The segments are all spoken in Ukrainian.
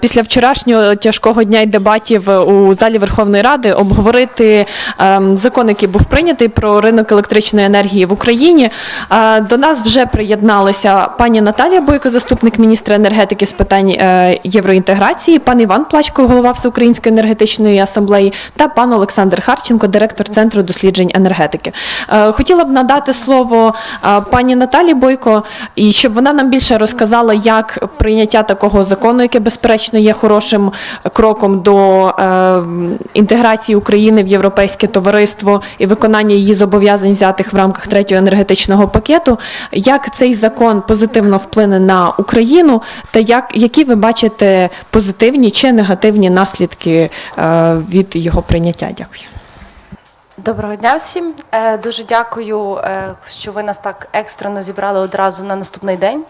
Після вчорашнього тяжкого дня й дебатів у залі Верховної Ради обговорити ем, закон, який був прийнятий про ринок електричної енергії в Україні. Е, До нас вже приєдналися пані Наталія Бойко, заступник міністра енергетики з питань е, євроінтеграції, пан Іван Плачко, голова Всеукраїнської енергетичної асамблеї, та пан Олександр Харченко, директор центру досліджень енергетики. Е, Хотіла б надати слово пані Наталі Бойко, і щоб вона нам більше розказала, як прийняття такого закону, яке безперечно є хорошим кроком до е, інтеграції України в європейське товариство і виконання її зобов'язань взятих в рамках третього енергетичного пакету, як цей закон позитивно вплине на Україну, та як які ви бачите позитивні чи негативні наслідки е, від його прийняття? Дякую. Доброго дня всім. Е, Дуже дякую, е, що ви нас так екстрено зібрали одразу на наступний день.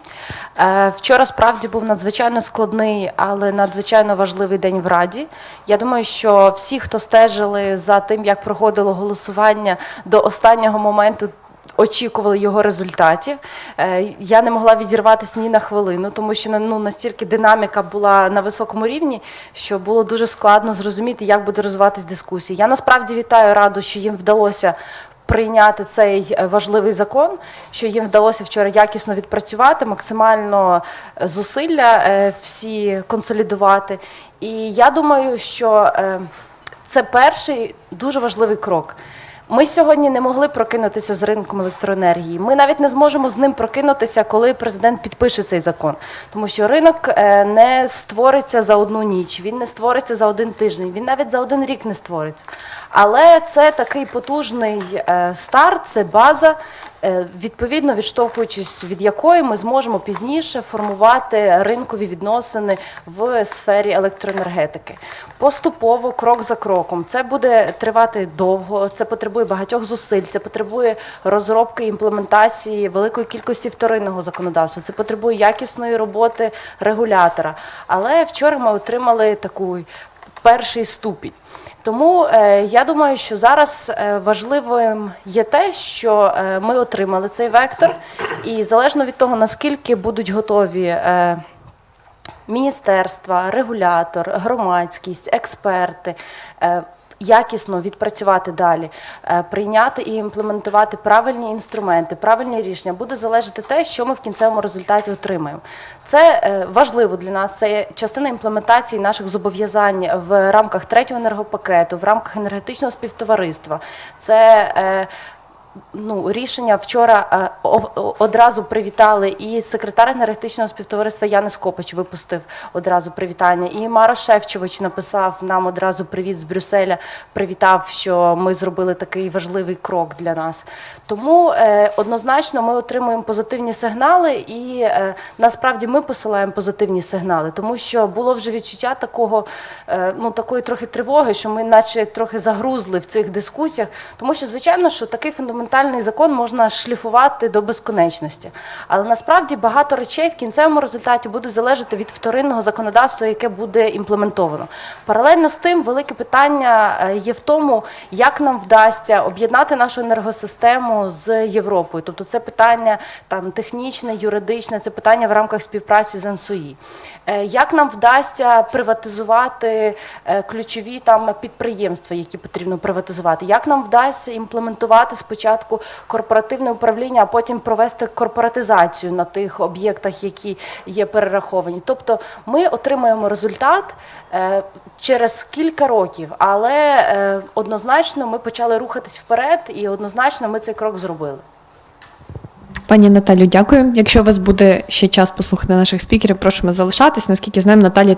Е, Вчора справді був надзвичайно складний, але надзвичайно важливий день в Раді. Я думаю, що всі, хто стежили за тим, як проходило голосування до останнього моменту, очікували його результатів. Е, Я не могла відірватися ні на хвилину, тому що ну, настільки динаміка була на високому рівні, що було дуже складно зрозуміти, як буде розвиватись дискусія. Я насправді вітаю раду, що їм вдалося. Прийняти цей е, важливий закон, що їм вдалося вчора якісно відпрацювати, максимально е, зусилля всі консолідувати. І я думаю, що це перший дуже важливий крок. Ми сьогодні не могли прокинутися з ринком електроенергії. Ми навіть не зможемо з ним прокинутися, коли президент підпише цей закон. Тому що ринок е, не створиться за одну ніч, він не створиться за один тиждень, він навіть за один рік не створиться. Але це такий потужний е, старт, це база, відповідно відштовхуючись від якої ми зможемо пізніше формувати ринкові відносини в сфері електроенергетики. Поступово, крок за кроком. Це буде тривати довго, це потребує багатьох зусиль, це потребує розробки імплементації великої кількості вторинного законодавства, це потребує якісної роботи регулятора. Але вчора ми отримали таку перший ступінь. Тому е, я думаю, що зараз е, важливим є те, що е, ми отримали цей вектор, і залежно від того, наскільки будуть готові. Міністерства, регулятор, громадськість, експерти якісно відпрацювати далі, е, прийняти і імплементувати правильні інструменти, правильні рішення буде залежати те, що ми в кінцевому результаті отримаємо. Це е, важливо для нас. Це частина імплементації наших зобов'язань в рамках третього енергопакету, в рамках енергетичного співтовариства. Це е, Ну, рішення вчора е, одразу привітали і секретар енергетичного співтовариства Янис Копач випустив одразу привітання. І Мара Шевчович написав нам одразу привіт з Брюсселя, привітав, що ми зробили такий важливий крок для нас. Тому е, однозначно ми отримуємо позитивні сигнали, і е, насправді ми посилаємо позитивні сигнали, тому що було вже відчуття такого, ну такої трохи тривоги, що ми, наче трохи загрузли в цих дискусіях, тому що звичайно, що такий фундаментальний закон можна шліфувати до безконечності. Але насправді багато речей в кінцевому результаті будуть залежати від вторинного законодавства, яке буде імплементовано. Паралельно з тим, велике питання е, є в тому, як нам вдасться об'єднати нашу енергосистему з Європою. Тобто це питання там технічне, юридичне, це питання в рамках співпраці з НСУІ. Е, Як нам вдасться приватизувати е, ключові там підприємства, які потрібно приватизувати? Як нам вдасться імплементувати спочатку корпоративне управління, а потім провести корпоратизацію на тих об'єктах, які є перераховані? Тобто ми отримаємо результат е, через кілька років, але е, однозначно ми почали рухатись вперед, і однозначно ми цей крок зробили. Пані Наталю, дякую. Якщо у вас буде ще час послухати наших спікерів, просимо залишатись. Наскільки знаємо, Наталія